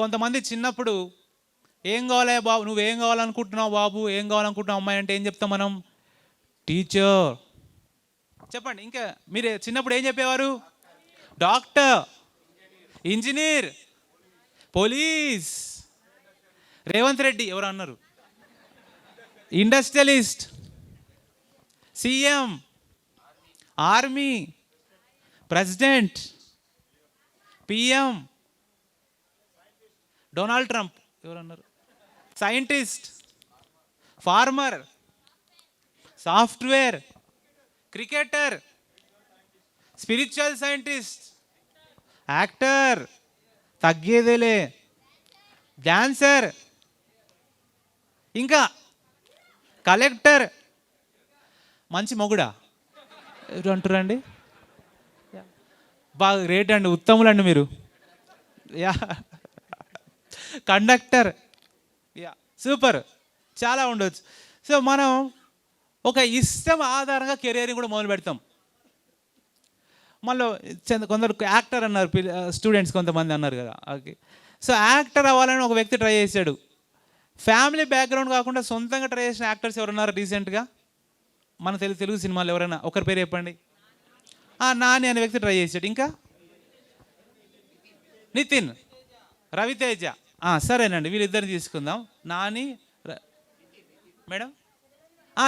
కొంతమంది చిన్నప్పుడు ఏం కావాలి బాబు నువ్వేం కావాలనుకుంటున్నావు బాబు ఏం కావాలనుకుంటున్నావు అమ్మాయి అంటే ఏం చెప్తాం మనం? టీచర్. చెప్పండి ఇంకా మీరు చిన్నప్పుడు ఏం చెప్పేవారు? Doctor engineer police. Revanth Reddy ఎవరు అన్నారు? Industrialist. CM. Army. President. PM. Donald Trump ఎవరన్నారు? Scientist farmer software cricketer spiritual scientist actor తగ్గేదేలే డాన్సర్ ఇంకా కలెక్టర్ మంచి మొగుడా? ఎవరు అంటారండి బాగా రేట్ అండి ఉత్తములండి మీరు. యా. కండక్టర్. యా సూపర్ చాలా ఉండొచ్చు. సో మనం ఒక ఇష్టం ఆధారంగా కెరీర్ని కూడా మొదలు పెడతాం. మళ్ళీ కొందరు యాక్టర్ అన్నారు స్టూడెంట్స్ కొంతమంది అన్నారు కదా ఓకే. సో యాక్టర్ అవ్వాలని ఒక వ్యక్తి ట్రై చేశాడు. ఫ్యామిలీ బ్యాక్గ్రౌండ్ కాకుండా సొంతంగా ట్రై చేసిన యాక్టర్స్ ఎవరున్నారు రీసెంట్గా? మన తెలుగు తెలుగు సినిమాలు ఎవరైనా? ఒకరి పేరు చెప్పండి. నాని అనే వ్యక్తి ట్రై చేశాడు. ఇంకా? నితిన్. రవితేజ. సరేనండి వీళ్ళిద్దరిని తీసుకుందాం. నాని ర- madam?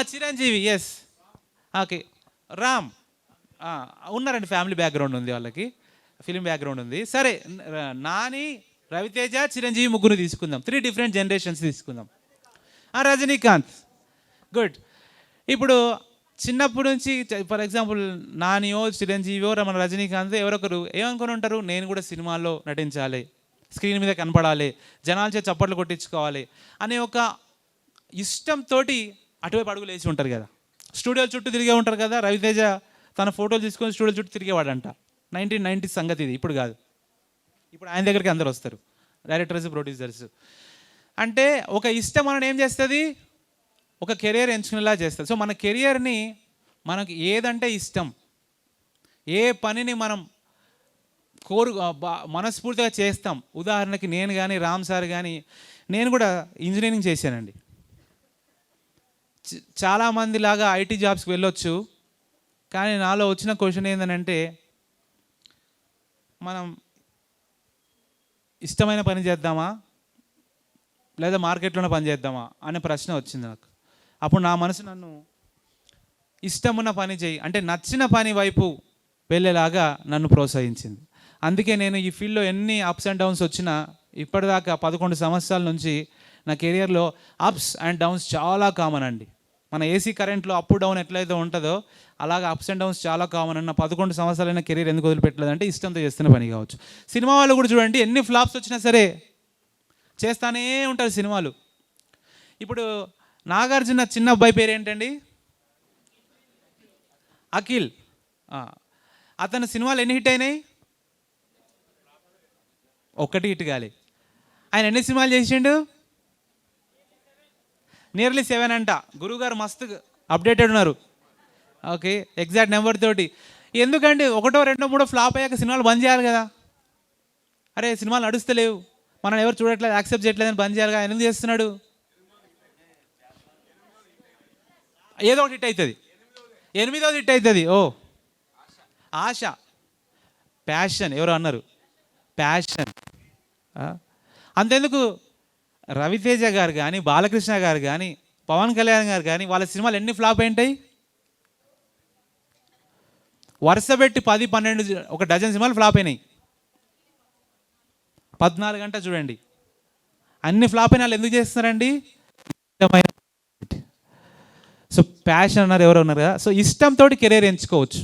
Chiranjeevi yes okay. Ram ఉన్నారండి ఫ్యామిలీ బ్యాక్గ్రౌండ్ ఉంది వాళ్ళకి ఫిలిం బ్యాక్గ్రౌండ్ ఉంది. సరే నాని రవితేజ చిరంజీవి ముగ్గురు తీసుకుందాం. త్రీ డిఫరెంట్ జనరేషన్స్ తీసుకుందాం. రజనీకాంత్. గుడ్ ఇప్పుడు చిన్నప్పటి నుంచి ఫర్ ఎగ్జాంపుల్ నానియో చిరంజీవియో మన రజనీకాంత్ ఎవరొకరు ఏమనుకుని ఉంటారు? నేను కూడా సినిమాల్లో నటించాలి. స్క్రీన్ మీద కనపడాలి జనాల చేత చప్పట్లు కొట్టించుకోవాలి అనే ఒక ఇష్టంతో అటువైపు అడుగులు వేసి ఉంటారు కదా. స్టూడియోల చుట్టూ తిరిగే ఉంటారు కదా రవితేజ తన ఫోటోలు తీసుకొని స్టూడియో చుట్టూ తిరిగేవాడంట. నైన్టీన్ నైంటీ సంగతి ఇది ఇప్పుడు కాదు. ఇప్పుడు ఆయన దగ్గరికి అందరు వస్తారు డైరెక్టర్స్ ప్రొడ్యూసర్స్. అంటే ఒక ఇష్టం మనం ఏం చేస్తుంది? ఒక కెరియర్ ఎంచుకునేలా చేస్తుంది. సో మన కెరియర్ని మనకు ఏదంటే ఇష్టం ఏ పనిని మనం కోరు మనస్ఫూర్తిగా చేస్తాం. ఉదాహరణకి నేను కానీ రామ్ సార్ కానీ నేను కూడా ఇంజనీరింగ్ చేశానండి. చాలామంది లాగా ఐటీ జాబ్స్కి వెళ్ళొచ్చు కానీ నాలో వచ్చిన క్వశ్చన్ ఏంటంటే మనం ఇష్టమైన పని చేద్దామా? లేదా మార్కెట్లోనే పని చేద్దామా? అనే ప్రశ్న వచ్చింది నాకు. అప్పుడు నా మనసు నన్ను ఇష్టమున్న పని చేయి అంటే నచ్చిన పని వైపు వెళ్ళేలాగా నన్ను ప్రోత్సహించింది. అందుకే నేను ఈ ఫీల్డ్లో ఎన్ని అప్స్ అండ్ డౌన్స్ వచ్చినా ఇప్పటిదాకా పదకొండు సంవత్సరాల నుంచి నా కెరియర్లో అప్స్ అండ్ డౌన్స్ చాలా కామన్ అండి. మన ఏసీ కరెంట్లో అప్ డౌన్ ఎట్లయితే ఉంటుందో అలాగే అప్స్ అండ్ డౌన్స్ చాలా కామన్ అన్న పదకొండు సంవత్సరాలైన కెరీర్ ఎందుకు వదిలిపెట్టలేదంటే ఇష్టంతో చేస్తున్న పని కావచ్చు. సినిమా వాళ్ళు కూడా చూడండి ఎన్ని ఫ్లాప్స్ వచ్చినా సరే చేస్తానే ఉంటారు సినిమాలు. ఇప్పుడు నాగార్జున చిన్న అబ్బాయి పేరు ఏంటండి? అఖిల్. అతని సినిమాలు ఎన్ని హిట్ అయినాయి? ఒక్కటి ఇటుగాలి ఆయన ఎన్ని సినిమాలు చేసిండు? నియర్లీ సెవెన్ అంట. గురువుగారు మస్తు అప్డేటెడ్ ఉన్నారు. ఓకే ఎగ్జాక్ట్ నెంబర్ తోటి. ఎందుకండి ఒకటో రెండో మూడో ఫ్లాప్ అయ్యాక సినిమాలు బంద్ చేయాలి కదా. అరే సినిమాలు నడుస్తలేవు. మనం ఎవరు చూడట్లేదు యాక్సెప్ట్ చేయట్లేదని బంద్ చేయాలి కదా. ఎందుకు చేస్తున్నాడు? ఏదో ఒకటి హిట్ అవుతుంది ఎనిమిదోది హిట్ అవుతుంది ఓ ఆశ. ప్యాషన్ ఎవరు అన్నారు. ప్యాషన్. అంతెందుకు రవితేజ గారు కానీ బాలకృష్ణ గారు కానీ పవన్ కళ్యాణ్ గారు కానీ వాళ్ళ సినిమాలు ఎన్ని ఫ్లాప్ ఏంటాయి వరుస పెట్టి పది పన్నెండు ఒక డజన్ సినిమాలు ఫ్లాప్ అయినాయి. పద్నాలుగు గంట చూడండి. అన్ని ఫ్లాప్ అయిన వాళ్ళు ఎందుకు చేస్తున్నారండి? సో ప్యాషన్ అన్నారు ఎవరు ఉన్నారు కదా. సో ఇష్టంతో కెరీర్ ఎంచుకోవచ్చు.